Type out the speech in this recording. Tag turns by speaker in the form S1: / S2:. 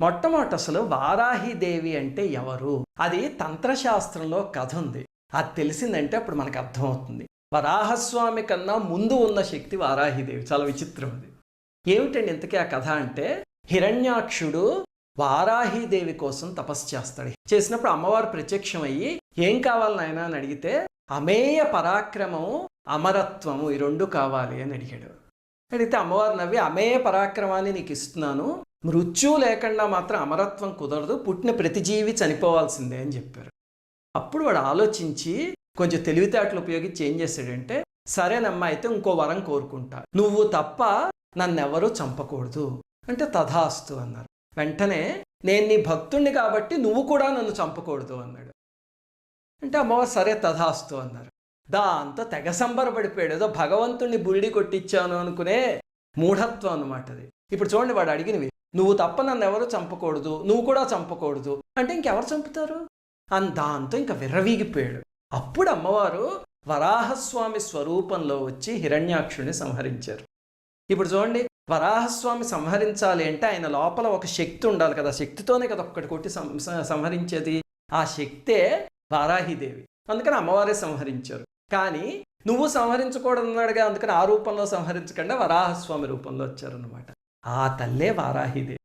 S1: మొట్టమొదట అసలు వారాహిదేవి అంటే ఎవరు? అది తంత్రశాస్త్రంలో కథ ఉంది. అది తెలిసిందంటే అప్పుడు మనకు అర్థమవుతుంది. వరాహస్వామి కన్నా ముందు ఉన్న శక్తి వారాహిదేవి. చాలా విచిత్రం అది. ఏమిటండి ఇంతకీ ఆ కథ అంటే? హిరణ్యాక్షుడు వారాహిదేవి కోసం తపస్సు చేస్తాడు. చేసినప్పుడు అమ్మవారు ప్రత్యక్షమయ్యి ఏం కావాలి నాయనా? అని అడిగితే అమేయ పరాక్రమము అమరత్వము ఈ రెండు కావాలి అని అడిగాడు. అడిగితే అమ్మవారు నవ్వి అమేయ పరాక్రమాన్ని నీకు ఇస్తున్నాను. మృత్యువు లేకుండా మాత్రం అమరత్వం కుదరదు పుట్టిన ప్రతి జీవి చనిపోవాల్సిందే అని చెప్పారు. అప్పుడు వాడు ఆలోచించి కొంచెం తెలివితేటలు ఉపయోగించి ఏం చేశాడంటే సరేనమ్మా అయితే ఇంకో వరం కోరుకుంటా. నువ్వు తప్ప నన్నెవరూ చంపకూడదు. అంటే తథాస్తు అన్నారు. వెంటనే నేను నీ భక్తుణ్ణి కాబట్టి నువ్వు కూడా నన్ను చంపకూడదు అన్నాడు. అంటే అమ్మవారు సరే తథాస్తు అన్నారు. దాంతో తెగ సంబరపడిపోయాడు. ఏదో భగవంతుణ్ణి బురిడి కొట్టించాను అనుకునే మూఢత్వం అనమాట అది. ఇప్పుడు చూడండి వాడు అడిగినవి నువ్వు తప్ప నన్ను ఎవరు చంపకూడదు నువ్వు కూడా చంపకూడదు. అంటే ఇంకెవరు చంపుతారు? అని దాంతో ఇంకా విర్రవీగిపోయాడు. అప్పుడు అమ్మవారు వరాహస్వామి స్వరూపంలో వచ్చి హిరణ్యాక్షుని సంహరించారు. ఇప్పుడు చూడండి వరాహస్వామి సంహరించాలి అంటే ఆయన లోపల ఒక శక్తి ఉండాలి కదా. శక్తితోనే కదా ఒక్కటి కొట్టి సం- సంహరించేది. ఆ శక్తే వారాహిదేవి. అందుకని అమ్మవారే సంహరించారు. కానీ నువ్వు సంహరించకూడదు అన్నాడుగా అందుకని ఆ రూపంలో సంహరించకుండా వరాహస్వామి రూపంలో వచ్చారన్నమాట. ఆ తల్లే వారాహిదే